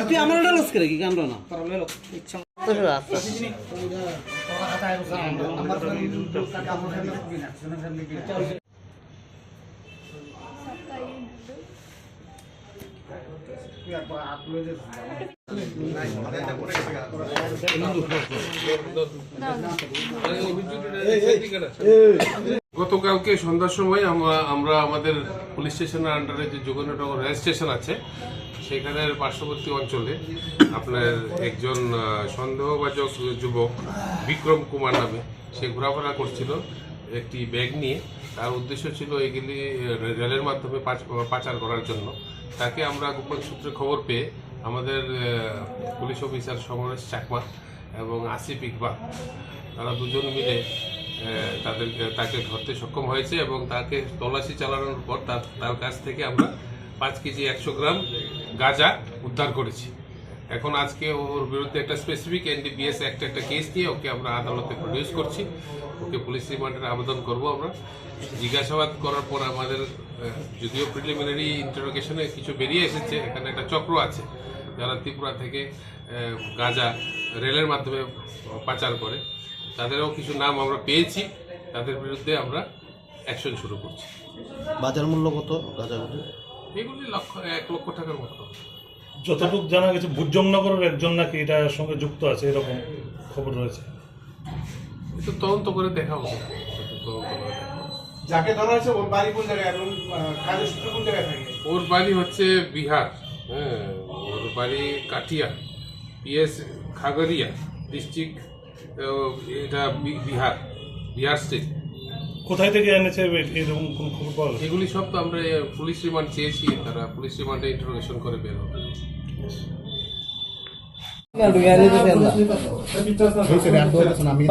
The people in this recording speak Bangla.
তুই আমার ওটা লস করে কি? কান্দ না গতকালকে সন্ধ্যার সময় আমরা আমাদের পুলিশ স্টেশনের আন্ডারে যে যোগেন্দ্রনগর রেল স্টেশন আছে সেখানের পার্শ্ববর্তী অঞ্চলে আপনার একজন আহ, সন্দেহভাজক যুবক বিক্রম কুমার নামে সে ঘোরাফেরা করছিল একটি ব্যাগ নিয়ে। তার উদ্দেশ্য ছিল এগুলি রেলের মাধ্যমে পাচার করার জন্য। তাকে আমরা গোপন সূত্রে খবর পেয়ে আমাদের পুলিশ অফিসার সমরেশ চাকমা এবং আসিফ ইকবাল তারা দুজন মিলে আহ, তাদেরকে তাকে ধরতে সক্ষম হয়েছে এবং তাকে তল্লাশি চালানোর পর তার কাছ থেকে আমরা পাঁচ কেজি একশো গ্রাম গাঁজা উদ্ধার করেছি। এখন আজকে ওর বিরুদ্ধে একটা স্পেসিফিক এনডিপিএস একটা একটা কেস দিয়ে ওকে আমরা আদালতে প্রডিউস করছি। ওকে পুলিশ রিমান্ডের আবেদন করব আমরা। জিজ্ঞাসাবাদ করার পর আমাদের যদিও প্রিলিমিনারি ইন্টারোগেশনে কিছু বেরিয়ে এসেছে এখানে একটা চক্র আছে। যারা ত্রিপুরা থেকে গাঁজা রেলের মাধ্যমে পাচার করে তাদেরও কিছু নাম আমরা পেয়েছি। তাদের বিরুদ্ধে আমরা অ্যাকশন শুরু করছি। বাজার মূল্য কত? গাঁজাগুলি এগুলি লক্ষ এক লক্ষ টাকার মতো। যতটুকু জানা গেছে ভুজংনগরের একজন নাকি এটার সঙ্গে যুক্ত আছে এরকম খবর রয়েছে। একটু তদন্ত করে দেখা হবে। তদন্ত করে দেখা যাকে ধরা হয়েছে ওর বাড়ি কোন জায়গায়? এবং আহ, কাজের সূত্র কোন জায়গায় থাকে? ওর বাড়ি হচ্ছে বিহার হ্যাঁ। ওর বাড়ি কাটিয়া পিএস খাগড়িয়া ডিস্ট্রিক্ট এটা বিহার বিহার স্টেট কোথায় থেকে এনেছে এরকম কোন খবর পাওয়া এগুলি সব তো আমরা পুলিশ রিমান্ড চেয়েছি তারা পুলিশ রিমান্ডে ইন্টারোগেশন করে বের হবে আমি